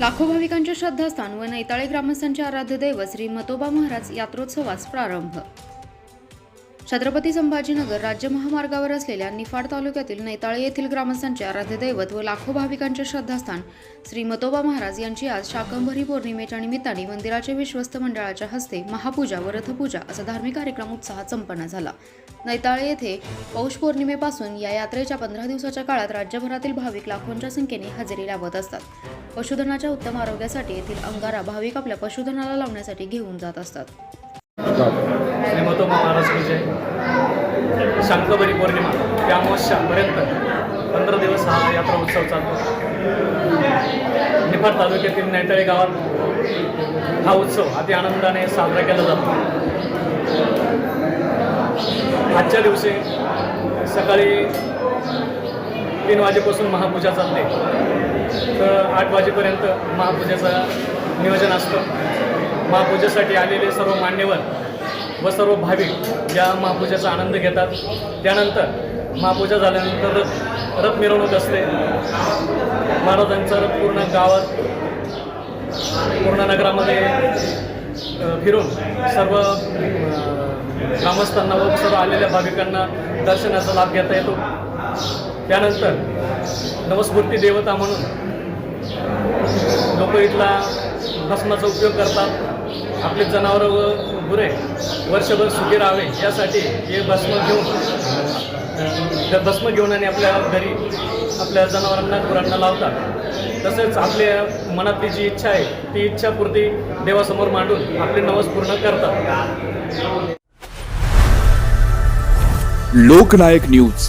लाखो भाविकांचे श्रद्धास्थान व नैताळे ग्रामस्थांचे आराध्य दैवत श्री मतोबा महाराज यात्रोत्सवास प्रारंभ छत्रपती संभाजीनगर राज्य महामार्गावर असलेल्या निफाड तालुक्यातील नैताळे येथील ग्रामस्थांचे आराध्य दैवत व लाखो भाविकांचे श्रद्धास्थान श्री मतोबा महाराज यांची आज शाकंभरी पौर्णिमेच्या निमित्ताने मंदिराचे विश्वस्त मंडळाच्या हस्ते महापूजा व रथपूजा असा धार्मिक कार्यक्रम उत्साहात संपन्न झाला. नैताळे येथे पौष पौर्णिमेपासून या यात्रेच्या पंधरा दिवसाच्या काळात राज्यभरातील भाविक लाखोंच्या संख्येने हजेरी लावत असतात. पशुधनाच्या उत्तम आरोग्यासाठी येथील अंगारा भाविक आपल्या पशुधनाला लावण्यासाठी घेऊन जात असतात. श्री महाराज की जय शांकबरी पौर्णिमा. या अमावस्यापर्यंत पंधरा दिवस हा यात्रा उत्सव चालतो. निफाड तालुक्यातील नैतळे गावात हा उत्सव अति आनंदाने साजरा केला जातो. आजच्या दिवशी सकाळी तीन वाजेपासून महापूजा चालते. तर आठ वाजेपर्यंत महापूजेचं नियोजन असतं. महापूजेसाठी आलेले सर्व मान्यवर व सर्व भाविक या महापूजेचा आनंद घेतात. त्यानंतर महापूजा झाल्यानंतर रथ रथ मिरवणूक असते. महाराजांचा रथ पूर्ण गावात पूर्ण नगरामध्ये फिरून सर्व ग्रामस्थांना व सर्व आलेल्या भाविकांना दर्शनाचा लाभ घेता येतो. त्यानंतर नवस्फूर्ती देवता म्हणून लोक इथला भस्माचा उपयोग करतात. आपले जनावरं व गुरे वर्षभर सुखी राहावे यासाठी हे भस्म घेऊन त्या भस्म घेऊन आणि आपल्या घरी आपल्या जनावरांना गुरांना लावतात. तसेच आपल्या मनातली जी इच्छा आहे ती इच्छापूर्ती देवासमोर मांडून आपले नवस पूर्ण करतात. लोकनायक न्यूज.